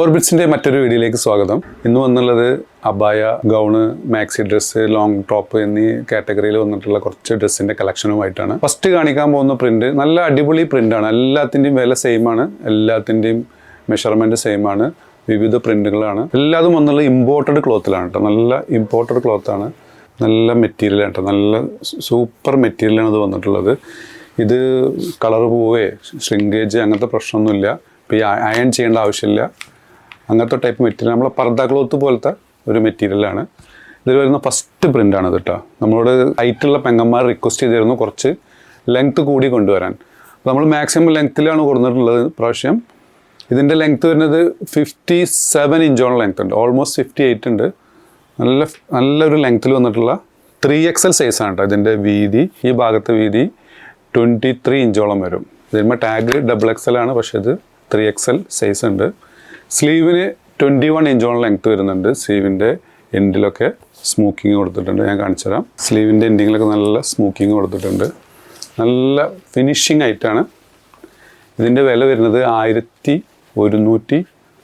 ഓർബിറ്റ്സിന്റെ മറ്റൊരു വീഡിയോയിലേക്ക് സ്വാഗതം. ഇന്ന് വന്നുള്ളത് അബായ gown maxi dress long top എന്നീ കാറ്റഗറിയിൽ വന്നിട്ടുള്ള കുറച്ച് ഡ്രസ്സിന്റെ കളക്ഷനുമായിട്ടാണ്. ഫസ്റ്റ് കാണിക്കാൻ പോകുന്ന പ്രിന്റ് നല്ല അടിപൊളി പ്രിന്റാണ് എല്ലാത്തിന്റെയും വില സെയിം ആണ്. എല്ലാത്തിന്റെയും മെഷർമെന്റ് സെയിം ആണ്. വിവിധ പ്രിന്റുകളാണ് എല്ലാതും വന്നുള്ള ഇമ്പോർട്ടഡ് ക്ലോത്തിലാണ് കേട്ടോ നല്ല ഇമ്പോർട്ടഡ് ക്ലോത്താണ് നല്ല മെറ്റീരിയലാണ് കേട്ടോ നല്ല സൂപ്പർ മെറ്റീരിയലാണ് ഇത് വന്നിട്ടുള്ളത്. ഇത് കളർ പോവേ ശ്രിങ്കേജ് അങ്ങനത്തെ പ്രശ്നമൊന്നുമില്ല. ഇപ്പോൾ ഈ അയൺ ചെയ്യേണ്ട ആവശ്യമില്ല. അങ്ങനത്തെ ടൈപ്പ് മെറ്റീരിയൽ നമ്മളെ പർദ്ദ ക്ലോത്ത് പോലത്തെ ഒരു മെറ്റീരിയലാണ് ഇതിൽ വരുന്ന ഫസ്റ്റ് പ്രിന്റാണ് കേട്ടോ നമ്മളോട് ഹൈറ്റുള്ള പെങ്ങന്മാർ റിക്വസ്റ്റ് ചെയ്തിരുന്നു കുറച്ച് ലെങ്ത്ത് കൂടി കൊണ്ടുവരാൻ. അപ്പോൾ നമ്മൾ മാക്സിമം ലെങ്ത്തിലാണ് കൊടുത്തിട്ടുള്ളത് പ്രാവശ്യം ഇതിന്റെ ലെങ്ത്ത് വരുന്നത് ഫിഫ്റ്റി സെവൻ ഇഞ്ചോളം ലെങ്ത് ഉണ്ട്. ഓൾമോസ്റ്റ് ഫിഫ്റ്റി എയ്റ്റ് ഉണ്ട്. നല്ല നല്ലൊരു ലെങ്ത്തിൽ വന്നിട്ടുള്ള ത്രീ എക്സ് എൽ സൈസാണ് കേട്ടോ ഇതിന്റെ വീതി. ഈ ഭാഗത്തെ വീതി ട്വന്റി ത്രീ ഇഞ്ചോളം വരും. ഇതിന്മേൽ ടാഗ് ഡബിൾ എക്സ് എൽ ആണ് പക്ഷേ ഇത് ത്രീ എക്സ് എൽ സൈസ് ഉണ്ട്. സ്ലീവിന് ട്വന്റി വൺ ഇഞ്ചോളം ലെങ്ത് വരുന്നുണ്ട്. സ്ലീവിന്റെ എൻഡിലൊക്കെ സ്മൂക്കിങ് കൊടുത്തിട്ടുണ്ട്. ഞാൻ കാണിച്ചുതരാം. സ്ലീവിന്റെ എൻഡിങ്ങിലൊക്കെ നല്ല സ്മൂക്കിങ് കൊടുത്തിട്ടുണ്ട്. നല്ല ഫിനിഷിംഗ് ആയിട്ടാണ് ഇതിന്റെ വില വരുന്നത് ആയിരത്തി ഒരുന്നൂറ്റി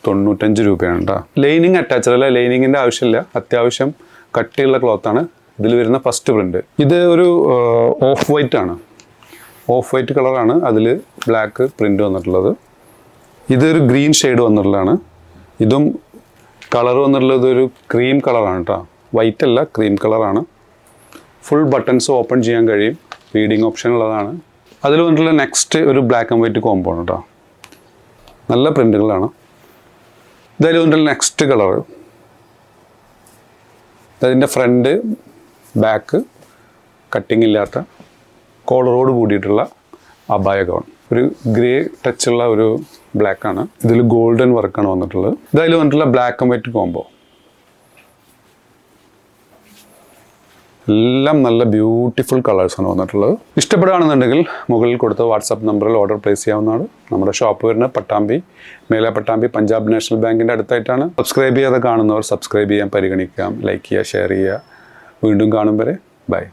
തൊണ്ണൂറ്റഞ്ച് രൂപയാണ് കേട്ടോ ലൈനിങ് അറ്റാച്ചഡ് അല്ല ലൈനിങ്ങിന്റെ ആവശ്യമില്ല. അത്യാവശ്യം കട്ടിയുള്ള ക്ലോത്താണ് ഇതിൽ വരുന്ന ഫസ്റ്റ് പ്രിന്റ് ഇത് ഒരു ഓഫ് വൈറ്റ് ആണ്. ഓഫ് വൈറ്റ് കളറാണ് അതിൽ ബ്ലാക്ക് പ്രിന്റ് വന്നിട്ടുള്ളത്. ഇതൊരു ഗ്രീൻ ഷെയ്ഡ് വന്നിട്ടുള്ളതാണ്. ഇതും കളർ വന്നിട്ടുള്ളത് ഒരു ക്രീം കളറാണ് കേട്ടോ. വൈറ്റ് അല്ല ക്രീം കളറാണ്. ഫുൾ ബട്ടൺസ് ഓപ്പൺ ചെയ്യാൻ കഴിയും. റീഡിങ് ഓപ്ഷൻ ഉള്ളതാണ്. അതിൽ വന്നിട്ടുള്ള നെക്സ്റ്റ് ഒരു ബ്ലാക്ക് ആൻഡ് വൈറ്റ് കോമ്പോ ആണ് കേട്ടോ. നല്ല പ്രിന്റുകളാണ് ഇതായാലും വന്നിട്ടുള്ള നെക്സ്റ്റ് കളർ അതിന്റെ ഫ്രണ്ട് ബാക്ക് കട്ടിങ് ഇല്ലാത്ത കോളറോട് കൂടിയിട്ടുള്ള അബായ ഗൗൺ ഒരു ഗ്രേ ടച്ച് ഉള്ള ഒരു ബ്ലാക്ക് ആണ്. ഇതിൽ ഗോൾഡൻ വർക്കാണ് വന്നിട്ടുള്ളത്. ഇതായാലും വന്നിട്ടുള്ള ബ്ലാക്ക് ആൻഡ് വൈറ്റ് കോംബോ എല്ലാം നല്ല ബ്യൂട്ടിഫുൾ കളേഴ്സാണ് വന്നിട്ടുള്ളത്. ഇഷ്ടപ്പെടുകയാണെന്നുണ്ടെങ്കിൽ മുകളിൽ കൊടുത്ത വാട്സാപ്പ് നമ്പറിൽ ഓർഡർ പ്ലേസ് ചെയ്യാവുന്നതാണ്. നമ്മുടെ ഷോപ്പ് വരുന്നത് പട്ടാമ്പി മേലെ പട്ടാമ്പി പഞ്ചാബ് നാഷണൽ ബാങ്കിന്റെ അടുത്തായിട്ടാണ്. സബ്സ്ക്രൈബ് ചെയ്യാതെ കാണുന്നവർ സബ്സ്ക്രൈബ് ചെയ്യാൻ പരിഗണിക്കാം ലൈക്ക് ചെയ്യുക ഷെയർ ചെയ്യുക. വീണ്ടും കാണും വരെ. ബൈ